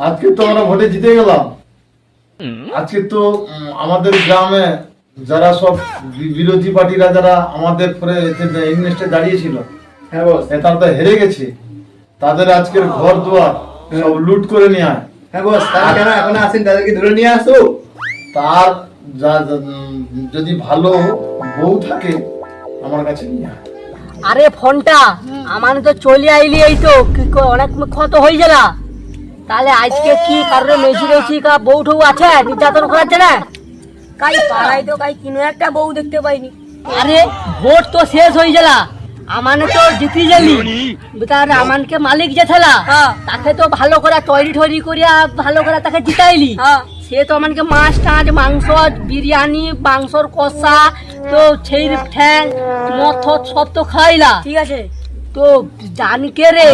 আজকে তো আমরা ভোটে জিতে গেলাম। আজকে তো আমাদের গ্রামে যারা সব বিরোধী পার্টিরা যারা আমাদের পরে ইংলিশে দাঁড়িয়েছিল হ্যাঁ বস। তারা তো হেরে গেছে। তাদের আজকের ঘর দুয়ার সব লুট করে নিয়ে আয়। হ্যাঁ বস তারা কেন এখন আসেন তাদেরকে ধরে নিয়ে আসো? তার যা- যদি ভালো বউ থাকে আমার কাছে নিয়ে আয়। আরে ফোনটা আমার তো চলে আইলি এই তো কি অনেক ক্ষত হয়ে গেল। তাহলে আজকে কি কারণে মেঝি রয়েছি কা বউ ঠৌ আছে? নির্যাতন করাচ্ছে না? কাই পাড়ায় তো কাই কিনো একটা বউ দেখতে পাইনি। আরে ভোট তো শেষ হয়ে গেল। আমানে তো জিতি গেলি। তার আমানকে মালিক যে থেলা হ্যাঁ। তাকে তো ভালো করে তৈরি টৈরি করিয়া ভালো করে তাকে জিতাইলি। হ্যাঁ। সে তো আমাকে মাছ টাছ মাংস বিরিয়ানি মাংসর কষা তো সেই ঠ্যাং মদ থদ সব তো খাইলা। ঠিক আছে। তো জানি কে রে?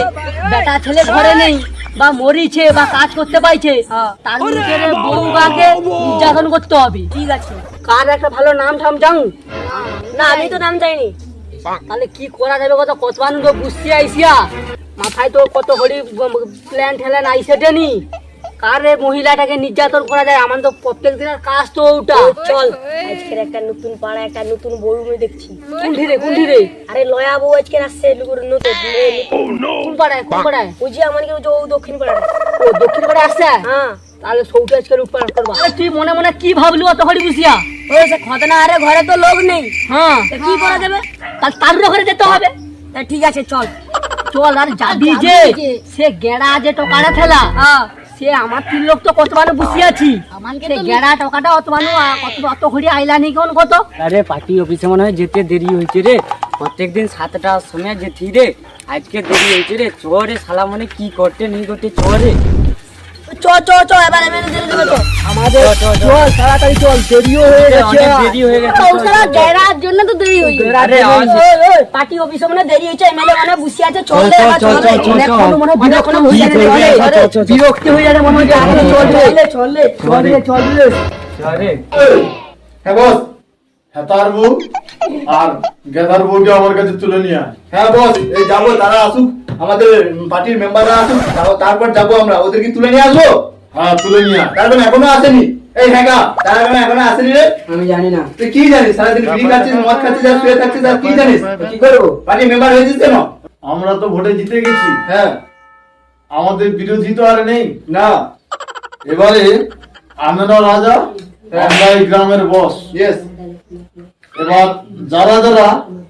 বেটা ছেলে ঘরে নেই বা মরিছে বা কাজ করতে পাইছে হ্যাঁ। তার মুখে রে বউ বাকে নির্যাতন করতে হবে। ঠিক আছে। কার একটা ভালো নাম ঠাম জান না আমি তো নাম যাইনি তাহলে কি করা যাবে কথা কত মানুষ বুঝতে আইসিয়া মাথায় তো কত হরি প্ল্যান ঠেলেন আইসে টেনি। কার রে মহিলাটাকে নির্যাতন করা যায় আমার তো প্রত্যেক দিনের কাজ তো ওটা। চল। আজকের একটা নতুন পাড়া একটা নতুন বউ আমি দেখছি। কুণ্ঠি রে কুণ্ঠি রে। আরে লয়া বউ আজকে আসছে লুকুর নতুন কোন পাড়ায় কোন পাড়ায়? ওই যে আমার কেউ ও দক্ষিণ পাড়া ও দক্ষিণ পাড়ায় আসছে? হ্যাঁ। তাহলে সৌটা আজকে উৎপাদন করবা। তুই মনে মনে কি ভাবলি অত হরি বুঝিয়া ওই সে খতনা আরে ঘরে তো লোক নেই। হ্যাঁ। কি করা যাবে? তার তার ঘরে যেতে হবে। তা ঠিক আছে চল। চল আর যাবি যে? সে গেড়া যে টোকাটা ঠেলা। হ্যাঁ। সে আমার তিন লোক তো কত মানুষ বসে আছি। সে গেড়া টাকাটা অত মানুষ কত অত ঘড়ি আইলা নি কোন কত? আরে পার্টি অফিসে মনে হয় যেতে দেরি হয়েছে রে। প্রত্যেকদিন সাতটার সময় যেতি রে। আজকে দেরি হয়েছে রে। চরে শালা মনে কি করতে নেই করতে চরে? চ চ চ এবার এমএলএ দিয়ে দেবে তো আমাদের চল, চল, চল। চল তাড়াতাড়ি চল দেরিও হয়ে গেছে দেরি হয়ে গেছে ও সারা চল, চল। গেরার জন্য তো দেরি আরে পার্টি অফিসে মানে দেরি হয়েছে এমএলএ মানে বসে আছে চল চল, রে, চল, এবার চল, চল চল, রে। চল, অনেক চল। কোনো মনে হয় বিরক্ত হয়ে যাবে? চল চল, চল, চল। মনে হয় চল চল চল চল হ্যাঁ তার বউ আর গেদার বউকে আমার কাছে তুলে নিয়ে আয়। হ্যাঁ বস এই যাব তারা আসুক। আমাদের পার্টির মেম্বাররা আসুক। তারপর- যাব আমরা। ওদেরকে তুলে নিয়ে আসব? হ্যাঁ তুলে নিয়ে আয়। তার মানে এখনও আসেনি? এই হ্যাঁ তারা এখনও আসেনি রে? আমি জানি না। তুই কি জানিস? সারাদিন বিড়ি খাচ্ছিস মদ খাচ্ছিস আর শুয়ে থাকছিস আর কি জানিস? কি করব? পার্টির মেম্বার হয়েছিস কেন? আমরা তো ভোটে জিতে গেছি। হ্যাঁ। আমাদের বিরোধী তো আর নেই। না। এবারে আমেনা রাজা আমরা এই গ্রামের বস ইয়েস এবার যারা যারা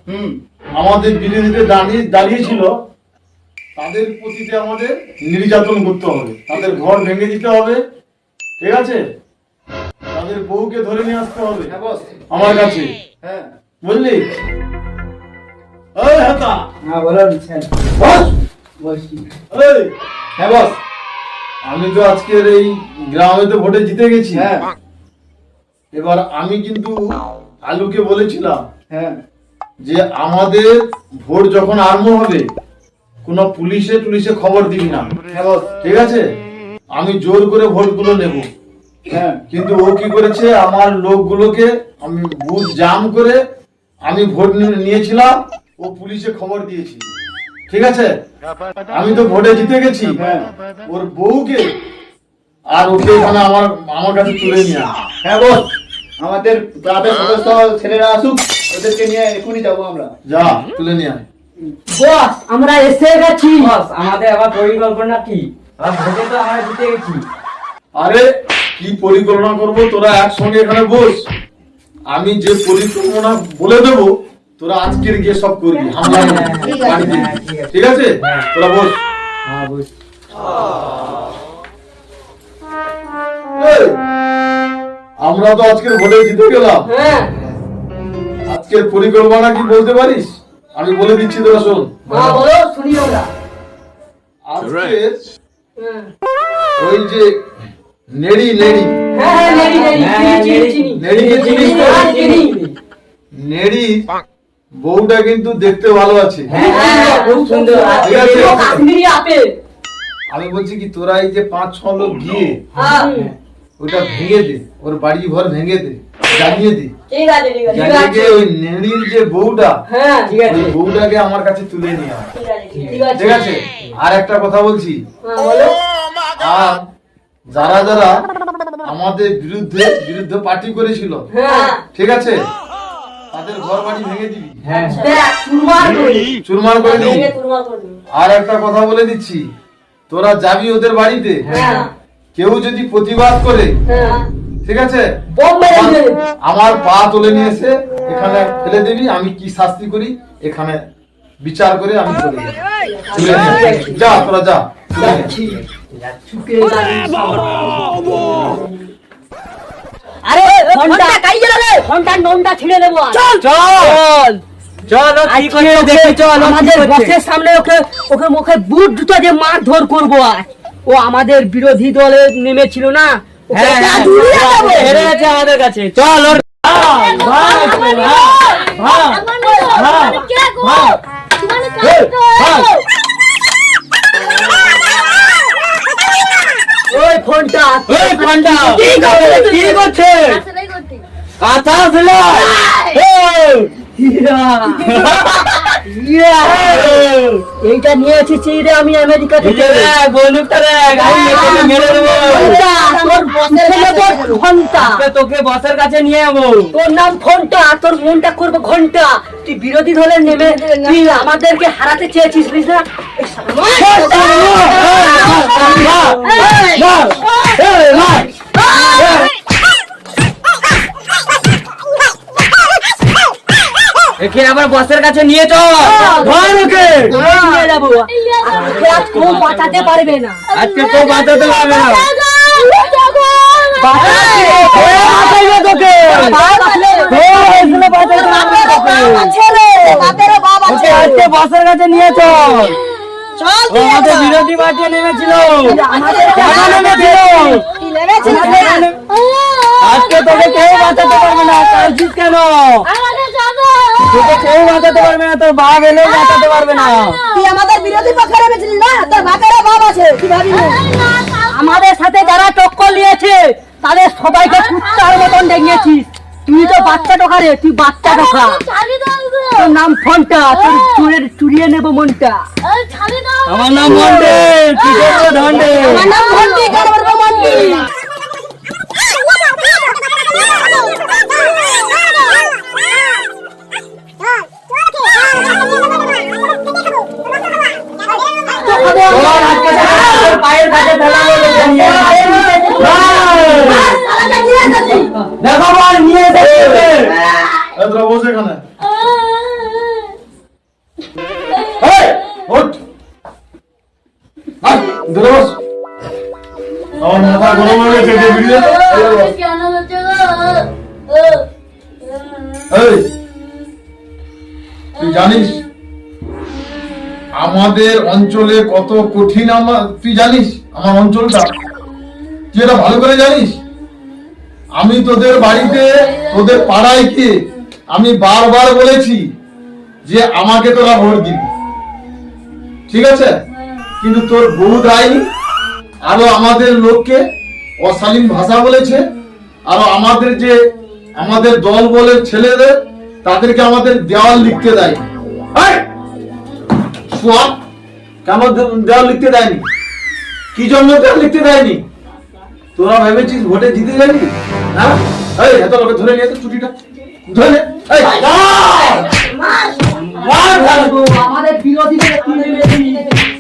হুম আমাদের বিরোধীতে দাঁড়িয়ে দাঁড়িয়েছিল তাদের প্রতিতে আমাদের নির্যাতন করতে হবে। তাদের ঘর ভেঙে দিতে হবে। ঠিক আছে? তাদের বউকে ধরে নিয়ে আসতে হবে। হ্যাঁ আমার কাছে। হ্যাঁ। বুঝলি? হাতা! হ্যাঁ বলো বস! বলছি এই! হ্যাঁ বস। আমি তো আজকের এই গ্রামে তো ভোটে জিতে গেছি। হ্যাঁ। এবার আমি কিন্তু আলুকে বলেছিলাম হ্যাঁ যে আমাদের ভোট যখন আরম্ভ হবে, কোনো পুলিশে টুলিশে খবর দিবি না। হ্যাঁ ঠিক আছে? আমি জোর করে ভোটগুলো নেব। হ্যাঁ কিন্তু ও কি করেছে? আমার লোকগুলোকে আমি বুথ জাম করে আমি ভোট নিয়েছিলাম, ও পুলিশে খবর দিয়েছি। ঠিক আছে? আমি তো ভোটে জিতে গেছি। হ্যাঁ। ওর বউকে আর ওকে এখানে আমার আমার কাছে তুলে নিয়ে হ্যাঁ বস আমাদের ক্লাবের সদস্য ছেলেরা আসুক ওদেরকে নিয়ে এখনই যাব আমরা। যা তুলে নিয়ে আয়। বস আমরা এসে গেছি। বস আমাদের আবার পরিকল্পনা কি? আবার ভোটে তো আমরা জিতে গেছি। আরে কি পরিকল্পনা করব? তোরা একসঙ্গে এখানে বস। আমি যে পরিকল্পনা বলে দেব তোরা আজকের গিয়ে সব করবি। হামলা বাড়িতে। হ্যাঁ, ঠিক আছে। তোরা বস। হ্যাঁ এই, আমরা তো আজকের ভোটে জিতে গেলাম। হ্যাঁ। আজকের পরিকল্পনা কি বলতে পারিস? আমি বলে দিচ্ছি তোরা শোন। হ্যাঁ হ্যাঁ। ওই যে নেড়ি নেড়ি। নেড়ি বউটা কিন্তু দেখতে ভালো আছে। হ্যাঁ আমি বলছি কি তোরা এই যে পাঁচ ছ লোক গিয়ে হ্যাঁ। ওটা ভেঙে দে ওর বাড়ি ঘর ভেঙে দে জ্বালিয়ে দে। ঠিক আছে ঠিক আছে ওই নেড়ির যে বউটা হ্যাঁ ঠিক আছে। ওই বউটাকে আমার কাছে তুলে নিয়ে আয়। ঠিক আছে ঠিক আছে। ঠিক আছে? ঠিক আছে আর একটা কথা বলছি। হ্যাঁ বলো। আর যারা যারা আমাদের বিরুদ্ধে বিরুদ্ধে পার্টি করেছিল হ্যাঁ। ঠিক আছে? তাদের ঘর বাড়ি ভেঙে দিবি। দেখ চুরমার করে চুরমার করে দিবি। আর একটা কথা বলে দিচ্ছি। তোরা যাবি ওদের বাড়িতে? হ্যাঁ। কেউ যদি প্রতিবাদ করে হ্যাঁ। ঠিক আছে? মেরে। আমার পা তুলে নিয়ে এসে এখানে ফেলে দিবি আমি কি শাস্তি করি? এখানে বিচার করে আমি চলে। যা তোরা যা। আরে ফোনটা কাই গেল? রে ফোনটা নমটা ছিঁড়ে দেবো চল। চল। চলো। কি করে দেখি চল আমাদের বসের সামনে ওকে ওকে মুখে বুট দুটো যে মারধর করব আজ ও আমাদের বিরোধী দলে নেমেছিল না হ্যাঁ হ্যাঁ। হেরে আছে আমাদের কাছে চল ওর ভাগ, ভাগ, ভাগ, ভাগ, ভাগ, এই, ভাগ। ওই ফোনটা ওই ফোনটা কি করছে কথা ছিল এইটা নিয়ে এসেছি রে আমি আমেরিকা থেকে। তোকে বসের কাছে ঘণ্টা। নিয়ে যাব। তোর নাম ফোনটা তোর মনটা করব ঘণ্টা। তুই বিরোধী দলের নেমে তুই আমাদেরকে হারাতে চেয়েছিস বুঝলি? না একে আবার বসের কাছে নিয়ে চল। ধর ওকে। নিয়ে যাব আজকে আজ কেউ বাঁচাতে পারবে না। আজকে তো বাঁচাতে পারবে না। বসের কাছে নিয়ে চল। আমাদের বিরোধী পার্টি নেমেছিল। আজকে তোকে কেউ বাঁচাতে পারবে না। কেন? তোকে কেউ বাঁচাতে পারবে না তোর বাঘ এলেও বাঁচাতে পারবে না। তুই আমাদের বিরোধী পক্ষে নেমেছিলি না? তোর বাপেরও বাপ আছে কি ভাবি আমাদের সাথে যারা টক্কর নিয়েছে তাদের সবাইকে কুত্তার মতন ডেঙিয়েছিস তুই তো বাচ্চা টোকা রে তুই বাচ্চা টোকা। তোর নাম ফোনটা তোর চুরের চুরিয়ে নেব মনটা। আমার নাম মন্ডে ধন্ডে। আমার নাম কারবার মন্টি তোরা বস এখানে এই, ওঠ। আয়, ধরে বস। আমার মাথা গরম হয়ে গেছে, যে ভিড়ে। এই, তুই জানিস আমাদের অঞ্চলে কত কঠিন আমার তুই জানিস আমার অঞ্চলটা তুই এটা ভালো করে জানিস আমি তোদের বাড়িতে, তোদের পাড়ায় কি? আমি বারবার বলেছি যে আমাকে তোরা ভোট দিবি। ঠিক আছে? কিন্তু তোর বউ দেয়নি আরও আমাদের লোককে অশালীন ভাষা বলেছে, আরও আমাদের যে আমাদের দল বলে ছেলেদের, তাদেরকে আমাদের দেওয়াল লিখতে দেয়। কেন দেওয়াল লিখতে দেয়নি। কি জন্য দেওয়াল লিখতে দেয়নি? তোরা ভেবেছিস ভোটে জিতে যাবি? হ্যাঁ এই এত লোকে ধরে নিয়ে তো ছুটিটা ধরে নে। এই আমাদের বিরোধী দলে তুই নেমেছিস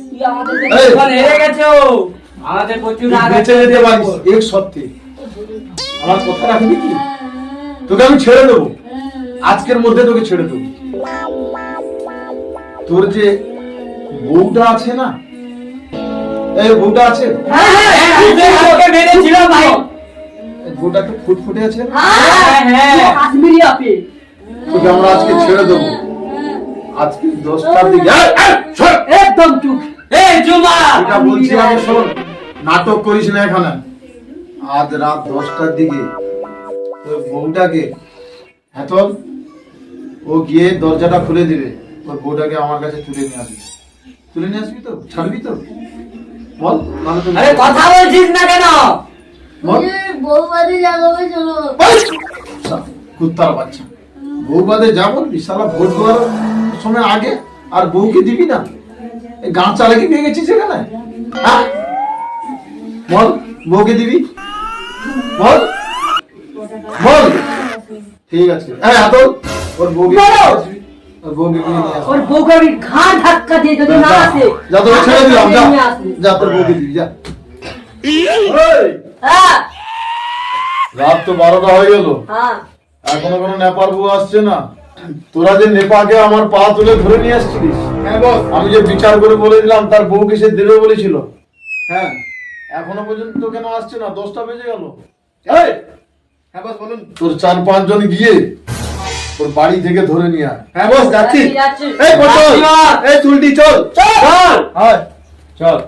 তুই আমাদেরকে এই, এখন হেরে গেছে আমাদের প্রচুর বেঁচে যেতে পারিস এক সত্যি আমার কথা রাখবি কি তোকে আমি ছেড়ে দেবো আজকের মধ্যে তোকে ছেড়ে দেবো তোর যে বউটা আছে না এই বউটা আছে হ্যাঁ, হ্যাঁ, মেরেছিল ভাই একটু ফুটফুটে আছে না? হ্যাঁ হ্যাঁ কাশ্মীরি আপে তোকে আমরা আজকে ছেড়ে দেবো। আজকে দশটার দিকে। একদম চুপ। এই জুমা। এটা বলছি আমি শোন নাটক করিস না এখানে। আজ রাত দশটার দিকে ওই বউটাকে হ্যাঁ ও গিয়ে দরজাটা খুলে দিবে। তোর বউটাকে আমার কাছে তুলে নিয়ে আসবি। তুলে নিয়ে আসবি তো? ছাড়বি তো? বল আরে কথা বলছিস না কেন? যাবে কুত্তার বাচ্চা। বউ বাদে যা বলবি সালা ভোট দেওয়ার সময় আগে আর বউকে দিবি না? এই গাঁ চালাকি পেয়ে গেছিস এখানে? হ্যাঁ? বল বউকে দিবি? বল বল। ঠিক আছে। হ্যাঁ আতল ওর বউকে বলো। আসবি। ওর বউকে নিয়ে নিয়ে আসবি। ওর বউকে আমি ঘাড় ধাক্কা দিয়ে যদি না আসে যা তোকে ছেড়ে দিলাম যা। যা তোর বউকে দিবি যা। হ্যাঁ। রাত তো বারোটা হয়ে গেল। হ্যাঁ। এখনও কোনো নেপার বউ আসছে না? তোরা যে নেপাকে আমার পা তুলে ধরে নিয়ে আসছিলিস হ্যাঁ বস আমি যে বিচার করে বলে দিলাম তার বউকে সে দেবে বলেছিল। হ্যাঁ। এখনও পর্যন্ত কেন আসছে না? দশটা বেজে গেল। এই, হ্যাঁ বস বলুন। তোর চার পাঁচজন গিয়ে তোর বাড়ি থেকে ধরে নিয়ে আয়। হ্যাঁ বস যাচ্ছি। এই পটল এই চুলটি চল। চল। চল।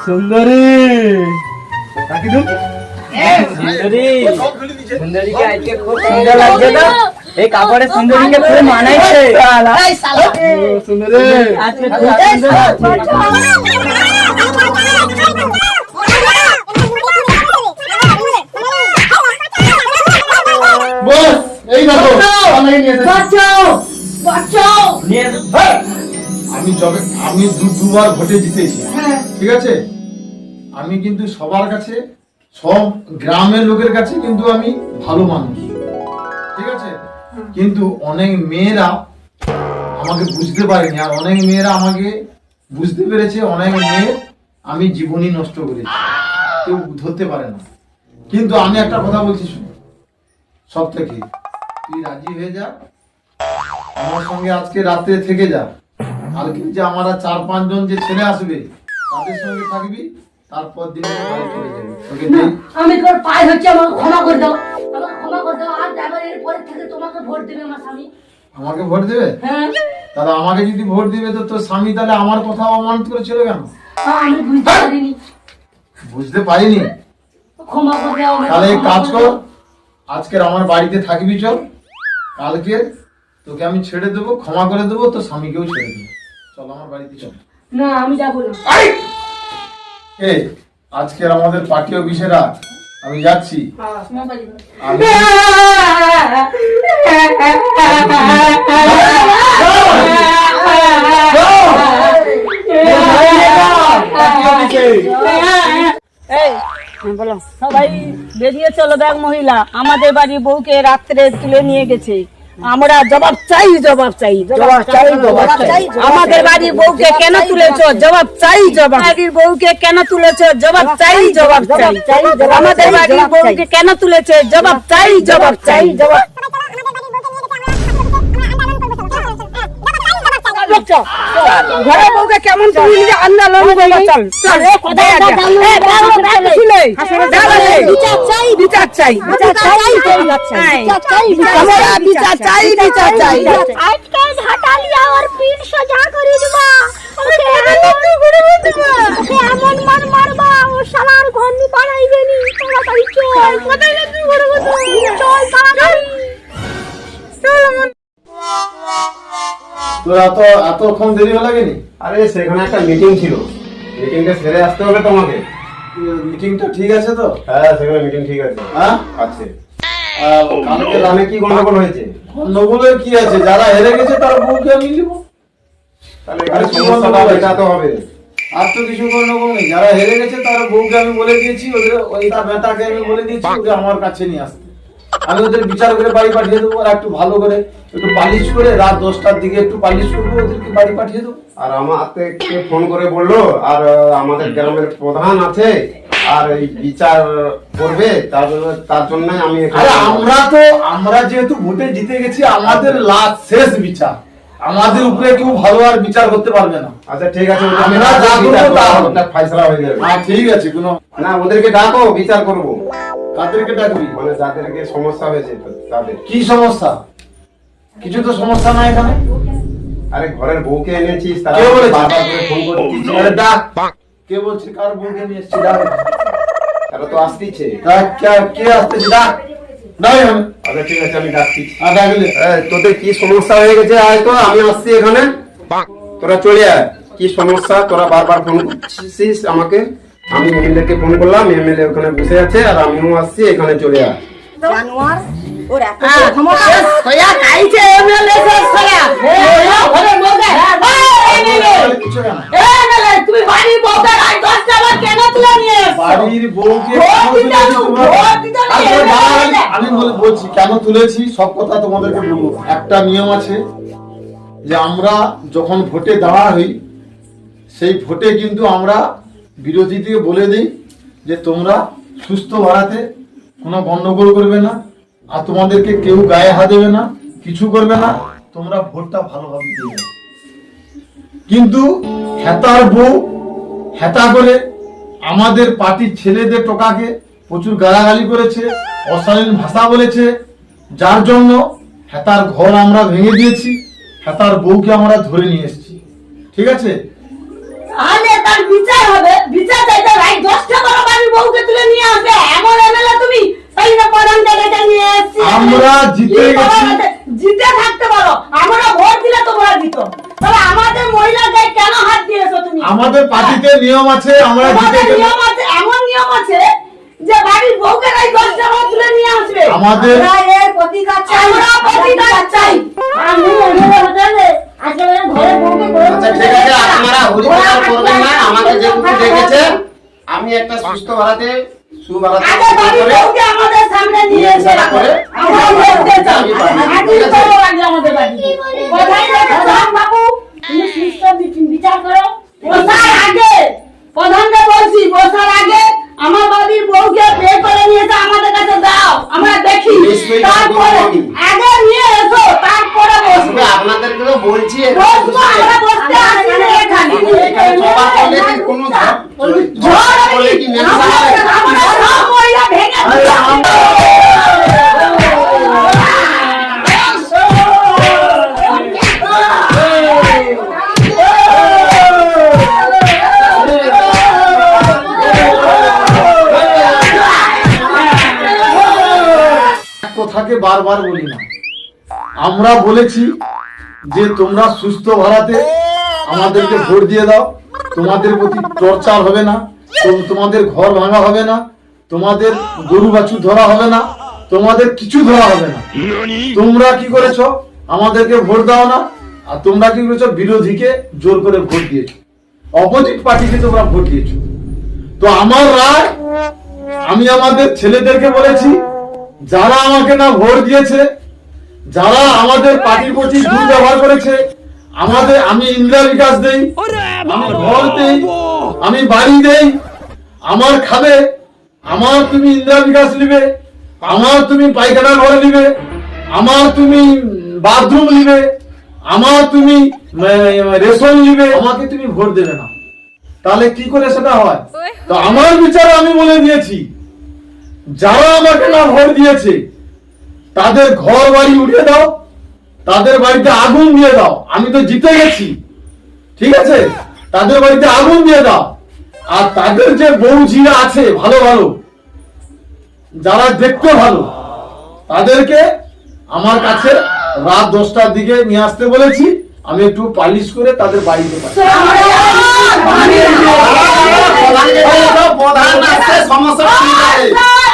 সুন্দরী। সুন্দরী। সুন্দরীকে আজকে খুব সুন্দর। লাগছে না এই কাপড়ে সুন্দরীকে খুব মানাইছে। সুন্দরী। আজকে খুব সুন্দর। লাগছে। বস এই অনলাইন নিয়ে বাঁচাও বাঁচাও। নিয়ে এসো। আমি যবে আমি দু দুবার ভোটে জিতেছি। ঠিক আছে? আমি কিন্তু সবার কাছে সব গ্রামের লোকের কাছে কিন্তু আমি ভালো মানুষ। ঠিক আছে? কিন্তু অনেক মেয়েরা আমাকে বুঝতে পারেনি আর অনেক মেয়েরা আমাকে বুঝতে পেরেছে অনেক মেয়ে আমি জীবনই নষ্ট করেছি। কেউ ধরতে পারে না। কিন্তু আমি একটা কথা বলছি শুন সব থেকে। তুই রাজি হয়ে যা আমার সঙ্গে আজকে রাতে থেকে যা। কালকে যে আমরা চার পাঁচজন যে ছেলে আসবে তাদের সঙ্গে থাকবি তারপর দিন বাড়ি চলে যাবি। তোকে না, আমি তোর পায়ে হচ্ছে আমাকে ক্ষমা করে দাও। আমাকে ক্ষমা করে দাও। আর এবার এরপরে থেকে তোমাকে ভোট দেবে আমার স্বামী। আমাকে ভোট দেবে? হ্যাঁ। তাহলে আমাকে যদি ভোট দিবে তো তোর স্বামী তাহলে আমার কথা অমানত করে ছিল কেন? হ্যাঁ, আমি বুঝতে পারিনি। বুঝতে পারিনি। ক্ষমা করে দাও তাহলে এক কাজ কর। আজকের আমার বাড়িতে থাকবি চল। কালকে তোকে আমি ছেড়ে দেবো ক্ষমা করে দেবো তোর স্বামীকেও ছেড়ে দেবো। চল আমার বাড়িতে চল। না আমি যাব না। এই! আজকের আমাদের পার্টি অফিসের রাত। আমি যাচ্ছি। সবাই বেরিয়ে চলো দেখ মহিলা। আমাদের বাড়ি বউকে রাত্রে তুলে নিয়ে গেছে। আমরা জবাব চাই জবাব চাই জবাব চাই জবাব চাই। আমাদের বাড়ির বউকে কেন তুলেছো? জবাব চাই। জবাব বাড়ির বউকে কেন তুলেছো? জবাব চাই জবাব চাই। আমাদের বাড়ির বউকে কেন তুলেছে? জবাব চাই জবাব চাই জবাব ঘরে বউকে কেমন চল চল বিচার চাই বিচার চাই বিচার চাই আমরা বিচার চাই বিচার চাই আজকে ঝাঁটালিয়া ওর পিঠ সোজা তোর এত এতক্ষণ দেরি হয়ে লাগেনি আরে সেখানে একটা মিটিং ছিল। মিটিংটা সেরে আসতে হবে তোমাকে। মিটিংটা ঠিক আছে তো? হ্যাঁ সেখানে মিটিং ঠিক আছে। হ্যাঁ? আছে। কালকে রানে কি গন্ডগোল হয়েছে? গন্ডগোলের কি আছে? যারা হেরে গেছে তার বউকে আমি নিব। তাহলে এখানে সমস্যাটা? মেটাতে হবে। আর তো কিছু গন্ডগোল নেই। যারা হেরে গেছে তার বউকে আমি বলে দিয়েছি ওদের ওই বেটাকে আমি বলে দিয়েছি ওকে আমার কাছে নিয়ে আসতে। আমি ওদের বিচার করে বাড়ি পাঠিয়ে দেবো আর একটু ভালো করে একটু পালিশ করে রাত দশটার দিকে একটু পালিশ করব ওদেরকে বাড়ি পাঠিয়ে দেবো। আর আমাকে ফোন করে বলল আর আমাদের গ্রামের প্রধান আছে আর এই বিচার করবে তার তার জন্য আমি আরে আমরা তো আমরা যেহেতু ভোটে জিতে গেছি আমাদের লাস্ট শেষ বিচার। আমাদের উপরে কেউ ভালো আর বিচার করতে পারবে না। আচ্ছা ঠিক আছে আমরা যা করব তা করব, ফাইসলা হয়ে যাবে। হ্যাঁ ঠিক আছে কোনো না ওদেরকে ডাকো বিচার করব। কাদেরকে ডাকবি? মানে যাদেরকে সমস্যা হয়েছে তাদের। কি সমস্যা? কিছু তো সমস্যা নাই এখানে। আরে ঘরের বউকে এনেছিস তারা কে বলেছে? বারবার করে ফোন করছিস। আরে ডাক। কে বলছে? কার বউকে নিয়ে ডাক। তারা তো আসতিছে। ডাক কে কে আসতেছে? ডাক। ডাক এখানে। আচ্ছা ঠিক আছে আমি ডাকছি। আর ডাকলে। তোদের কি সমস্যা হয়ে গেছে? আয় তো আমি আসছি এখানে। তোরা চলে আয়। কি সমস্যা? তোরা বারবার ফোন করছিস আমাকে? আমি এমএলএ কে ফোন করলাম এমএলএ ওখানে বসে আছে আর আমিও আসছি এখানে চলে আয় জানোয়ার ওর এত হ্যাঁ, ক্ষমতা এমএলএ শেষ ঘরে তুমি বউকে রাত বার কেন তুলে নিয়ে এসছো বাড়ির বউকে। আমি বলছি কেন তুলেছি সব কথা তোমাদেরকে বলব একটা নিয়ম আছে যে আমরা যখন ভোটে দাঁড়া হই সেই ভোটে কিন্তু আমরা বিরোধীকে বলে দিই যে তোমরা সুস্থ ভাড়াতে কোনো গন্ডগোল করবে না, আর তোমাদেরকে কেউ গায়ে হাত দেবে না, কিছু করবে না, তোমরা ভোটটা ভালোভাবে দিয়ে কিন্তু হেতার বউ হেতা করে আমাদের পার্টির ছেলেদের টোকাকে প্রচুর গালাগালি করেছে, অশালীন ভাষা বলেছে, যার জন্য হেতার ঘর আমরা ভেঙে দিয়েছি, হেতার বউকে আমরা ধরে নিয়ে এসেছি। ঠিক আছে? আরে তার বিচার হবে। বিচার চাইতে রাত দশটা বড় বাড়ির বউকে তুলে নিয়ে আসবে। এমন এমএলএ তুমি তাই না প্রধান ডেকে নিয়ে এসছি। আমরা জিতে গেছি। জিতে থাকতে পারো। আমরা ভোট দিলে তোমরা জিত। তবে আমাদের মহিলাদের কেন হাত দিয়েছ তুমি? আমাদের পার্টিতে নিয়ম আছে আমরা জিতে গেলে নিয়ম আছে এমন নিয়ম আছে যে বাড়ির বউকে রাত দশটা বার তুলে নিয়ে আসবে। আমাদের এর প্রতিকার চাই। আমরা প্রতিকার চাই। আমি অনুরোধ হতে আজকে ঘরে বউকে বউ আচ্ছা ঠিক আছে আপনারা হরিপ্রচার করবেন না আমাকে যেহেতু দেখেছে আমি একটা সুস্থ ভাড়াতে সুভাড়াতে আগে বাড়ির বউকে আমাদের কথাকে বারবার বলি না। আমরা বলেছি যে তোমরা সুস্থ ভাড়াতে আমাদেরকে ভোট দিয়ে দাও। তোমাদের প্রতি টর্চার হবে না। তোমাদের ঘর ভাঙা হবে না। তোমাদের গরু বাছু ধরা হবে না। তোমাদের কিছু ধরা হবে না। তোমরা কি করেছ? আমাদেরকে ভোট দাও না। আর তোমরা কি করেছ? বিরোধীকে জোর করে ভোট দিয়েছ। অপোজিট পার্টিকে তোমরা ভোট দিয়েছ। তো আমার রায় আমি আমাদের ছেলেদেরকে বলেছি যারা আমাকে না ভোট দিয়েছে যারা আমাদের পার্টির প্রতি দুর্ব্যবহার করেছে আমাদের আমি ইন্দিরা বিকাশ দেই আমি ঘর দেই আমি বাড়ি দেই আমার খাবে আমার তুমি ইন্দিরা বিকাশ নিবে আমার তুমি পায়খানা ঘর নিবে আমার তুমি বাথরুম নিবে আমার তুমি রেশন নিবে আমাকে তুমি ভোট দেবে না। তাহলে কি করে সেটা হয়? তো আমার বিচার আমি বলে দিয়েছি। যারা আমাকে না ভোট দিয়েছে তাদের ঘর বাড়ি উঠে দাও তাদের বাড়িতে আগুন দিয়ে দাও। আমি তো জিতে গেছি ঠিক আছে? তাদের বাড়িতে আগুন দিয়ে দাও। আর তাদের যে বউ বউজিরা আছে ভালো ভালো যারা দেখতে ভালো তাদেরকে আমার কাছে রাত দশটার দিকে নিয়ে আসতে বলেছি। আমি একটু পালিশ করে তাদের বাড়িতে সমস্যা